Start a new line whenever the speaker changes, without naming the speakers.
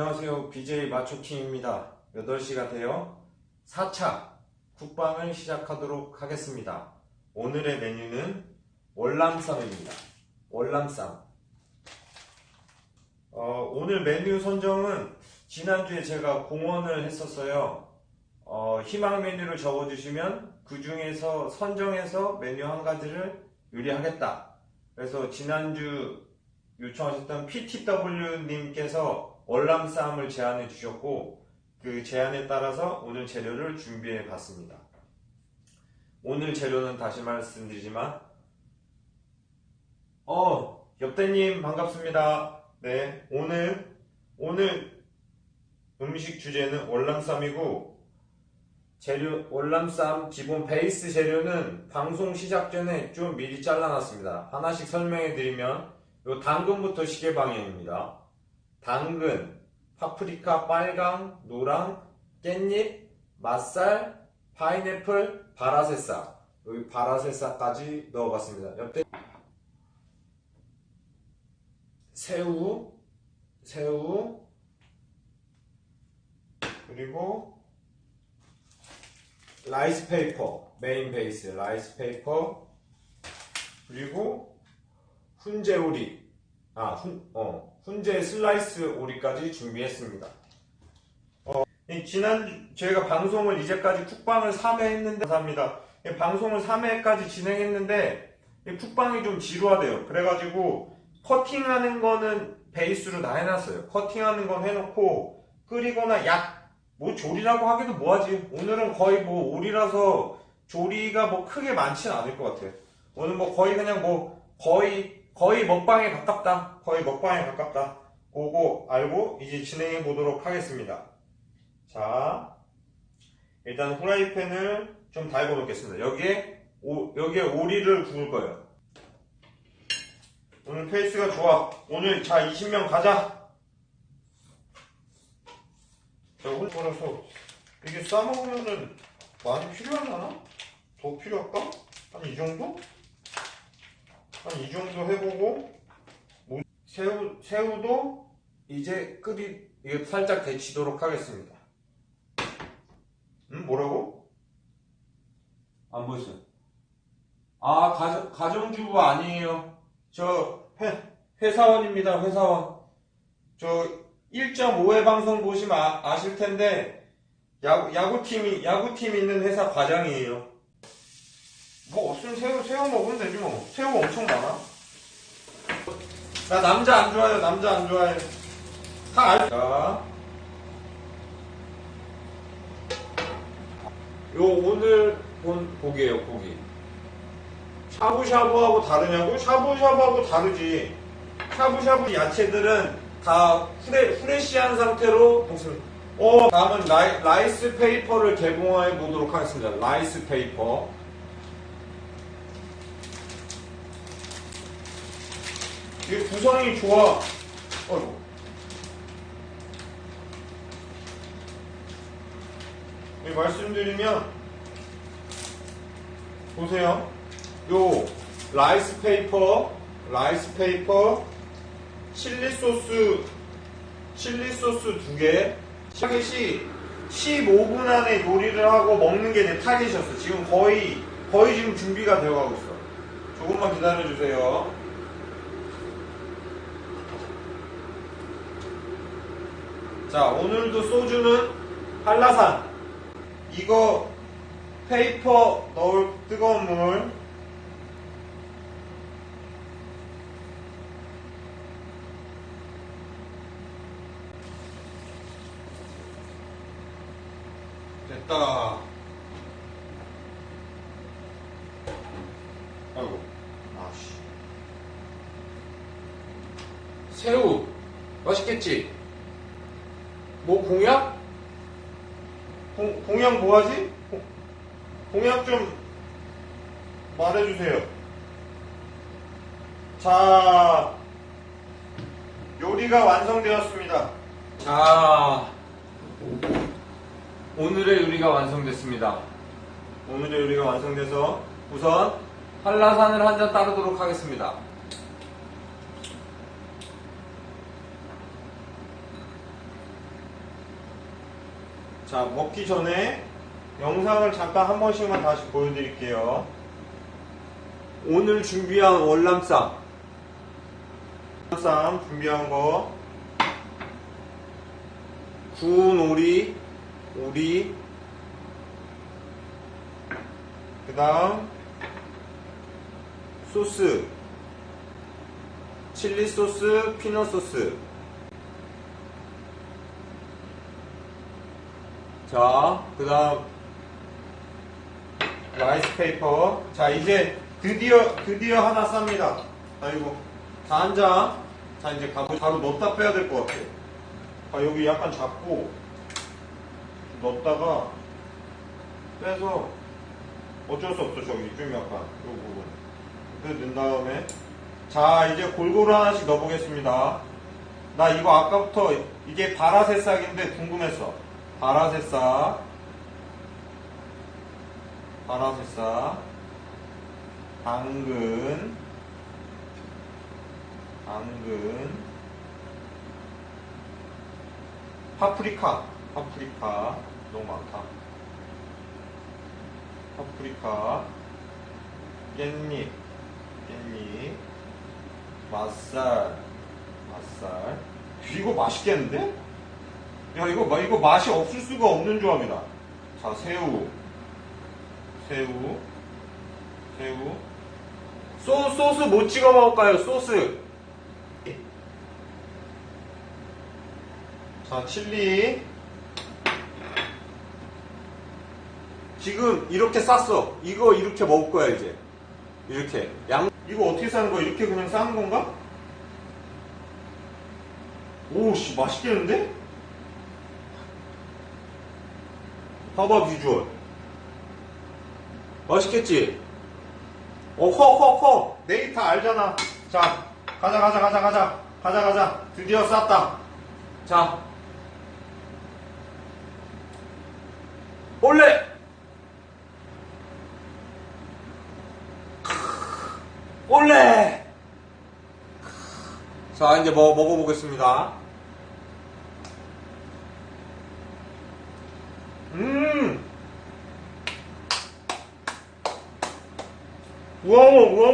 안녕하세요. BJ 마초킹입니다. 8시가 되어 4차 국방을 시작하도록 하겠습니다. 오늘의 메뉴는 월남쌈입니다. 월남쌈. 어, 오늘 메뉴 선정은 지난주에 제가 공원을 했었어요. 어, 희망 메뉴를 적어주시면 그 중에서 선정해서 메뉴 한 가지를 요리하겠다. 그래서 지난주 요청하셨던 PTW님께서 월남쌈을 제안해 주셨고 그 제안에 따라서 오늘 재료를 준비해 봤습니다. 오늘 재료는 다시 말씀드리지만 어 옆대님 반갑습니다. 네 오늘 오늘 음식 주제는 월남쌈이고 재료 월남쌈 기본 베이스 재료는 방송 시작 전에 좀 미리 잘라놨습니다. 하나씩 설명해 드리면 요 당근부터 시계 방향입니다. 당근, 파프리카 빨강, 노랑, 깻잎, 맛살, 파인애플, 바라새싹. 여기 바라새싹까지 넣어봤습니다. 옆에 새우, 새우, 그리고 라이스 페이퍼, 메인 베이스 라이스 페이퍼, 그리고 훈제 오리, 아, 훈, 어, 훈제 슬라이스 오리까지 준비했습니다. 어, 이 지난, 저희가 방송을 이제까지 쿡방을 3회 했는데, 감사합니다. 이 방송을 3회까지 진행했는데, 이 쿡방이 좀 지루하대요. 그래가지고, 커팅하는 거는 베이스로 다 해놨어요. 커팅하는 건 해놓고, 끓이거나 약, 뭐 조리라고 하기도 뭐하지. 오늘은 거의 뭐 오리라서 조리가 뭐 크게 많지는 않을 것 같아요. 오늘 뭐 거의 그냥 뭐, 거의 거의 먹방에 가깝다. 거의 먹방에 가깝다. 그거 알고 이제 진행해 보도록 하겠습니다. 자, 일단 후라이팬을 좀 달궈 놓겠습니다. 여기에 오, 여기에 오리를 구울 거예요. 오늘 페이스가 좋아. 오늘 자 20명 가자. 자, 오늘 걸어서 이게 싸먹으면은 많이 필요하려나? 더 필요할까? 한 이 정도? 한 이 정도 해보고 뭐, 새우 새우도 이제 이게 살짝 데치도록 하겠습니다. 음 뭐라고? 안 보였어요. 아 가정 가정주부 아니에요. 저 회, 회사원입니다. 회사원. 저 1.5회 방송 보시면 아, 아실 텐데 야구 야구팀이 야구팀 있는 회사 과장이에요. 뭐 없으면 새우 새우 먹으면 되지 뭐. 새우 엄청 많아. 나 남자 안 좋아해요 남자 안 좋아해. 다 알. 자. 요 오늘 본 고기예요 고기. 샤브샤브하고 다르냐고? 샤브샤브하고 다르지. 샤브샤브 야채들은 다 후레, 후레쉬한 상태로 어 다음은 라이, 라이스 페이퍼를 개봉해 보도록 하겠습니다. 라이스 페이퍼 이게 구성이 좋아. 어이구. 이 말씀드리면 보세요. 요 라이스 페이퍼, 라이스 페이퍼, 칠리 소스, 칠리 소스 두 개. 타겟이 15분 안에 요리를 하고 먹는 게 내 타겟이었어. 지금 거의 거의 지금 준비가 되어가고 있어. 조금만 기다려 주세요. 자, 오늘도 소주는 한라산. 이거 페이퍼 넣을 뜨거운 물. 됐다. 아이고, 아씨. 새우. 맛있겠지? 뭐 공약? 공, 공약 뭐 하지? 공- 공약 좀 말해주세요. 자, 요리가 완성되었습니다. 자, 오늘의 요리가 완성됐습니다. 오늘의 요리가 완성돼서 우선 한라산을 한 잔 따르도록 하겠습니다. 자, 먹기 전에 영상을 잠깐 한 번씩만 다시 보여드릴게요. 오늘 준비한 월남쌈. 월남쌈 준비한 거. 구운 오리, 오리. 그 다음, 소스. 칠리 소스, 피넛 소스. 자, 그 다음, 라이스 페이퍼. 자, 이제 드디어, 드디어 하나 쌉니다. 아이고. 자, 앉아. 자, 이제 가보, 바로 넣었다 빼야 될 것 같아. 아, 여기 약간 잡고, 넣었다가, 빼서, 어쩔 수 없어, 저기. 좀 약간, 요 부분. 그래, 넣은 다음에. 자, 이제 골고루 하나씩 넣어보겠습니다. 나 이거 아까부터, 이게 바라새싹인데 궁금했어. 바라새싹. 바라새싹. 당근. 당근. 파프리카. 파프리카. 너무 많다. 파프리카. 깻잎. 깻잎. 맛살. 맛살. 이거 맛있겠는데? 야, 이거, 마- 이거 맛이 없을 수가 없는 조합이다. 자, 새우. 새우. 새우. 소, 소스 뭐 찍어 먹을까요? 소스. 자, 칠리. 지금 이렇게 쌌어. 이거 이렇게 먹을 거야, 이제. 이렇게. 양, 이거 어떻게 싸는 거야? 이렇게 그냥 싸는 건가? 오, 씨, 맛있겠는데? 봐봐, 비주얼. 맛있겠지? 어, 커, 커, 커. 네이트 알잖아. 자, 가자, 가자, 가자, 가자. 가자, 가자. 드디어 쌌다. 자. 올레! 올레! 자, 이제 뭐, 먹어보겠습니다. 음! 우와, 우와.